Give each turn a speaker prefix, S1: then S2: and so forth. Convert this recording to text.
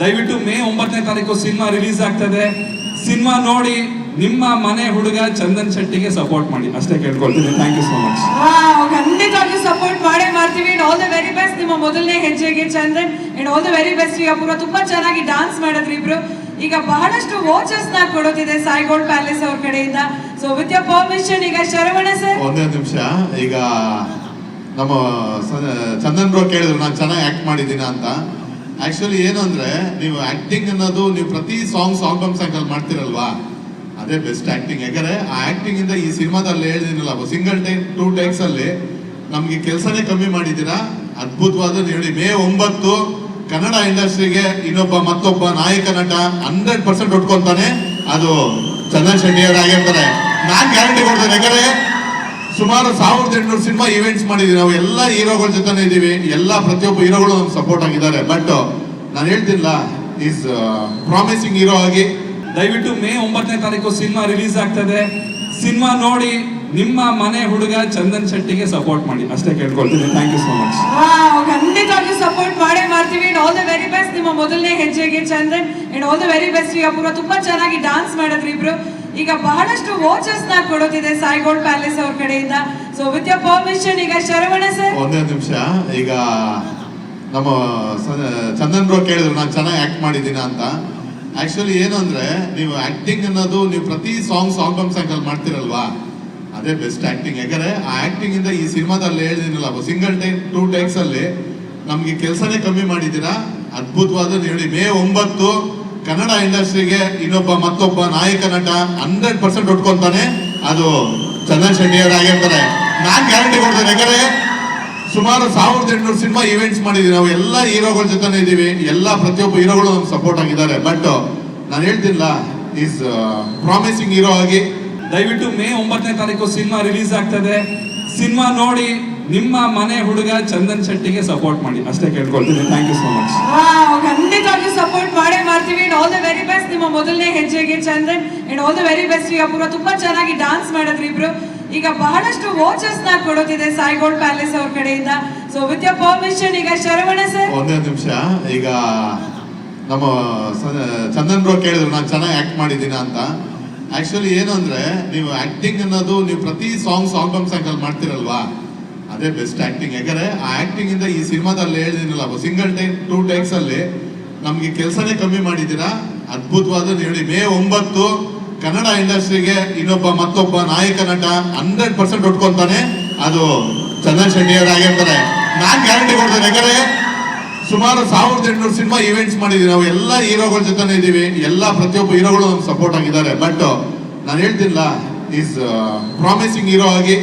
S1: ದಯವಿಟ್ಟು ಮೇ ಒಂಬತ್ತನೇ ತಾರೀಕು ಸಿನಿಮಾ ರಿಲೀಸ್ ಆಗ್ತದೆ. ಸಿನಿಮಾ ನೋಡಿ ನಿಮ್ಮ ಮನೆ ಹುಡುಗ ಚಂದನ್ ಶೆಟ್ಟಿಗೆ ಸಪೋರ್ಟ್ ಮಾಡಿ. ಅಷ್ಟೇ ಕೇಳ್ಕೊಳ್ತೀನಿ. ಥ್ಯಾಂಕ್ ಯು ಸೋ ಮಚ್
S2: ಖಂಡಿತವಾಗಿ ಸಪೋರ್ಟ್ ಮಾಡೇ ಮಾಡ್ತೀವಿ. And all the very best ನಿಮ್ಮ ಮೊದಲನೇ ಹೆಜ್ಜೆಗೆ Chandan. And all the very best ಈಗ ಪೂರ ತುಂಬಾ ಚೆನ್ನಾಗಿ ಡಾನ್ಸ್ ಮಾಡಿದ್ರಿ ಇಬ್ರು. ಈಗ ಬಹಳಷ್ಟು ವಾಚಸ್ನ ಕೊಡುತ್ತಿದೆ ಸಾಯಿಗೋಲ್ಡ್ ಪ್ಯಾಲೇಸ್ ಅವ್ರ ಕಡೆಯಿಂದ. ಸೊ ವಿತ್ ಯರ್ ಪರ್ಮಿಷನ್ ಈಗ ಶರವಣ ಸರ್
S3: ಒಂದೇ ಒಂದು ನಿಮಿಷ. ಈಗ ನಮ್ಮ ಚಂದನ್ ಬ್ರೋ ಕೇಳಿದ್ರು ನಾನು ಚೆನ್ನಾಗಿ ಆಕ್ಟ್ ಮಾಡಿದ್ದೀನ ಅಂತ ಆಕ್ಚುಲಿ ಏನು ಅಂದ್ರೆ, ನೀವು ಆಕ್ಟಿಂಗ್ ಅನ್ನೋದು ನೀವು ಪ್ರತಿ ಸಾಂಗ್ ಸಾಂಗ್ ಬಮ್ ಸಾಂಗ್ ಮಾಡ್ತಿರಲ್ವಾ? ಅದೇ ಬೆಸ್ಟ್ ಆಕ್ಟಿಂಗ್ ಯಾಕಂದ್ರೆ, ಆ ಆಕ್ಟಿಂಗ್ ಇಂದ ಈ ಸಿನಿಮಾದಲ್ಲಿ ಹೇಳಿದಿನಲ್ಲ ಸಿಂಗಲ್ ಟೈಮ್ ಟೂ ಟೈಕ್ಸ್ ಅಲ್ಲಿ ನಮ್ಗೆ ಕೆಲಸನೇ ಕಮ್ಮಿ ಮಾಡಿದ್ದೀರಾ? ಅದ್ಭುತವಾದ ಹೇಳಿ. ಮೇ ಒಂಬತ್ತು, ಕನ್ನಡ ಇಂಡಸ್ಟ್ರಿಗೆ ಇನ್ನೊಬ್ಬ ಮತ್ತೊಬ್ಬ ನಾಯಕ ನಟ ಹಂಡ್ರೆಡ್ ಪರ್ಸೆಂಟ್ ಉಟ್ಕೊಂತಾನೆ. ಅದು ಚಂದನ್ ಶೆಟ್ಟಿ ಆಗಿರ್ತಾರೆ ನಾನು ಗ್ಯಾರಂಟಿ ಕೊಡ್ತೇನೆ. ಯಾಕಂದ್ರೆ ಸುಮಾರು ಸಾವಿರದ ಎಂಟುನೂರು ಸಿನಿಮಾ ಇವೆಂಟ್ಸ್ ಮಾಡಿದೀವಿ. ನಾವು ಎಲ್ಲ ಹೀರೋಗಳ ಜೊತೆನೇ ಇದೀವಿ ಎಲ್ಲ ಪ್ರತಿಯೊಬ್ಬ ಹೀರೋಗಳು ನಮ್ಗೆ ಸಪೋರ್ಟ್ ಆಗಿದ್ದಾರೆ. ಬಟ್ ನಾನು ಹೇಳ್ತಿಲ್ಲ ಈಸ್ ಪ್ರಾಮಿಸಿಂಗ್ ಹೀರೋ ಆಗಿ
S1: ದಯವಿಟ್ಟು ಮೇ ಒಂಬತ್ತನೇ ತಾರೀಕು ಸಿನಿಮಾ ರಿಲೀಸ್ ಆಗ್ತದೆ. ಸಿನಿಮಾ ನೋಡಿ ನಿಮ್ಮ ಮನೆ ಹುಡುಗ ಚಂದನ್ ಶೆಟ್ಟಿಗೆ ಸಪೋರ್ಟ್ ಮಾಡಿ. ಅಷ್ಟೇ ಕೇಳ್ಕೊಳ್ತೀನಿ. Thank you so much
S2: wow ಖಂಡಿತವಾಗ್ಲೂ ಸಪೋರ್ಟ್ ಮಾಡೇ ಮಾಡ್ತೀವಿ. And all the very best ನಿಮ್ಮ ಮೊದಲನೇ ಹೆಜ್ಜೆಗೆ Chandan. And all the very best ಈಗ ಪೂರ ತುಂಬಾ ಚೆನ್ನಾಗಿ ಡಾನ್ಸ್ ಮಾಡಿದ್ರಿ ಇಬ್ರು. ಈಗ ಬಹಳಷ್ಟು ವಾಚಸ್ನ ಕೊಡೋದಿದೆ ಸಾಯಿಗೋಲ್ಡ್ ಪ್ಯಾಲೇಸ್ ಅವ್ರ ಕಡೆಯಿಂದ. ಸೊ ವಿತ್ ಯೋರ್ ಪರ್ಮಿಷನ್ ಈಗ ಶರವಣ ಸರ್
S3: ಒಂದೇ ನಿಮಿಷ. ಈಗ ನಮ್ಮ ಚಂದನ್ ಬ್ರೋ ಕೇಳಿದ್ರು, ನಾನು ಚೆನ್ನಾಗಿ ಆಕ್ಟ್ ಮಾಡಿದ್ದೀನ ಅಂತ. ಆಕ್ಚುಲಿ ಏನು ಅಂದ್ರೆ, ನೀವು ಆಕ್ಟಿಂಗ್ ಅನ್ನೋದು ನೀವು ಪ್ರತಿ ಸಾಂಗ್ ಸಾಂಗ್ ಕಮ್ ಸಾಂಗ್ ಮಾಡ್ತಿರಲ್ವಾ? ಅದೇ ಬೆಸ್ಟ್ ಆಕ್ಟಿಂಗ್ ಯಾಕಂದ್ರೆ ಆ ಆಕ್ಟಿಂಗ್ ಇಂದ ಈ ಸಿನಿಮಾದಲ್ಲಿ ಹೇಳಿದಿನಲ್ಲ ಸಿಂಗಲ್ ಟೈಮ್ ಟೂ ಟೈಮ್ಸ್ ಅಲ್ಲಿ ನಮ್ಗೆ ಕೆಲಸನೇ ಕಮ್ಮಿ ಮಾಡಿದ್ದೀರಾ? ಅದ್ಭುತವಾದ ಹೇಳಿ. ಮೇ ಒಂಬತ್ತು ಕನ್ನಡ ಇಂಡಸ್ಟ್ರಿಗೆ ಇನ್ನೊಬ್ಬ ಮತ್ತೊಬ್ಬ ನಾಯಕ ನಟ ಹಂಡ್ರೆಡ್ ಪರ್ಸೆಂಟ್ ಉಟ್ಕೊಂತಾನೆ. ಅದು ಚಂದನ್ ಆಗಿರ್ತಾರೆ. ನಾನ್ ಗ್ಯಾರಂಟಿ ಕೊಡ್ತೇನೆ ಯಾಕಂದ್ರೆ ಸುಮಾರು ಸಾವಿರದ ಎಂಟುನೂರು ಸಿನಿಮಾ ಇವೆಂಟ್ಸ್ ಮಾಡಿದೀವಿ. ನಾವು ಎಲ್ಲ ಹೀರೋಗಳ ಜೊತೆನೇ ಇದೀವಿ ಎಲ್ಲ ಪ್ರತಿಯೊಬ್ಬ ಹೀರೋಗಳು ನಮ್ಗೆ ಸಪೋರ್ಟ್ ಆಗಿದ್ದಾರೆ. ಬಟ್ ನಾನು ಹೇಳ್ತಿಲ್ಲ ಈಸ್ ಪ್ರಾಮಿಸಿಂಗ್ ಹೀರೋ ಆಗಿ.
S1: ದಯವಿಟ್ಟು ಮೇ ಒಂಬತ್ತನೇ ತಾರೀಕು ಸಿನಿಮಾ ರಿಲೀಸ್ ಆಗ್ತದೆ. ಸಿನಿಮಾ ನೋಡಿ ನಿಮ್ಮ ಮನೆ ಹುಡುಗ ಚಂದನ್ ಶೆಟ್ಟಿಗೆ ಸಪೋರ್ಟ್ ಮಾಡಿ. ಅಷ್ಟೇ ಕೇಳ್ಕೊಳ್ತೀನಿ. ಥ್ಯಾಂಕ್ ಯು ಸೋ ಮಚ್
S2: ಖಂಡಿತವಾಗಿ ಸಪೋರ್ಟ್ ಮಾಡೇ. ನಿಮ್ಮ ಮೊದಲನೇ ಹೆಜ್ಜೆಗೆ Chandran and all the very best ಈಗ ಪೂರ ತುಂಬಾ ಚೆನ್ನಾಗಿ ಡಾನ್ಸ್ ಮಾಡಿದ್ರಿ ಇಬ್ರು. ಈಗ ಬಹಳಷ್ಟು ವಾಚಸ್ನ ಕೊಡೋದಿದೆ ಸಾಯಿಗೋಲ್ಡ್ ಪ್ಯಾಲೇಸ್ ಅವ್ರ ಕಡೆಯಿಂದ. ಸೊ ವಿತ್ ಯರ್ ಪರ್ಮಿಷನ್ ಈಗ ಶರವಣ ಸರ್
S3: ಒಂದೇ ನಿಮಿಷ. ಈಗ ನಮ್ಮ ಚಂದನ್ ಬ್ರೋ ಕೇಳಿದ್ರು, ನಾನು ಚೆನ್ನಾಗಿ ಆಕ್ಟ್ ಮಾಡಿದ್ದೀನ ಅಂತ. ಆಕ್ಚುಲಿ ಏನು ಅಂದ್ರೆ, ನೀವು ಆಕ್ಟಿಂಗ್ ಅನ್ನೋದು ನೀವು ಪ್ರತಿ ಸಾಂಗ್ ಸಾಂಗ್ ಬಮ್ ಸಾಂಗ್ ಅಲ್ಲಿ ಮಾಡ್ತಿರಲ್ವಾ? ಅದೇ ಬೆಸ್ಟ್ ಆಕ್ಟಿಂಗ್ ಯಾಕಂದ್ರೆ ಆ ಆಕ್ಟಿಂಗ್ ಇಂದ ಈ ಸಿನಿಮಾದಲ್ಲಿ ಹೇಳಿದಿನಲ್ಲ ಸಿಂಗಲ್ ಟೈಮ್ ಟೂ ಟೇಕ್ಸ್ ಅಲ್ಲಿ ನಮ್ಗೆ ಕೆಲಸನೇ ಕಮ್ಮಿ ಮಾಡಿದ್ದೀರಾ? ಅದ್ಭುತವಾದ ಹೇಳಿ. ಮೇ ಒಂಬತ್ತು ಕನ್ನಡ ಇಂಡಸ್ಟ್ರಿಗೆ ಇನ್ನೊಬ್ಬ ಮತ್ತೊಬ್ಬ ನಾಯಕ ನಟ ಹಂಡ್ರೆಡ್ ಪರ್ಸೆಂಟ್ ಉಟ್ಕೊಂತಾನೆ. ಅದು ಚಂದನ್ ಶೆಟ್ಟಿ ಅವರು ಆಗಿರ್ತಾರೆ ನಾನ್ ಗ್ಯಾರಂಟಿ ಕೊಡ್ತೇನೆ, ಯಾಕಂದ್ರೆ ಸುಮಾರು ಸಾವಿರದ ಎಂಟುನೂರು ಸಿನಿಮಾ ಇವೆಂಟ್ಸ್ ಮಾಡಿದೀವಿ. ನಾವು ಎಲ್ಲ ಹೀರೋಗಳ ಜೊತೆನೇ ಇದೀವಿ ಎಲ್ಲ ಪ್ರತಿಯೊಬ್ಬ ಹೀರೋಗಳು ನಮ್ಗೆ ಸಪೋರ್ಟ್ ಆಗಿದ್ದಾರೆ. ಬಟ್ ನಾನು ಹೇಳ್ತಿಲ್ಲ ಈಸ್ ಪ್ರಾಮಿಸಿಂಗ್ ಹೀರೋ ಆಗಿ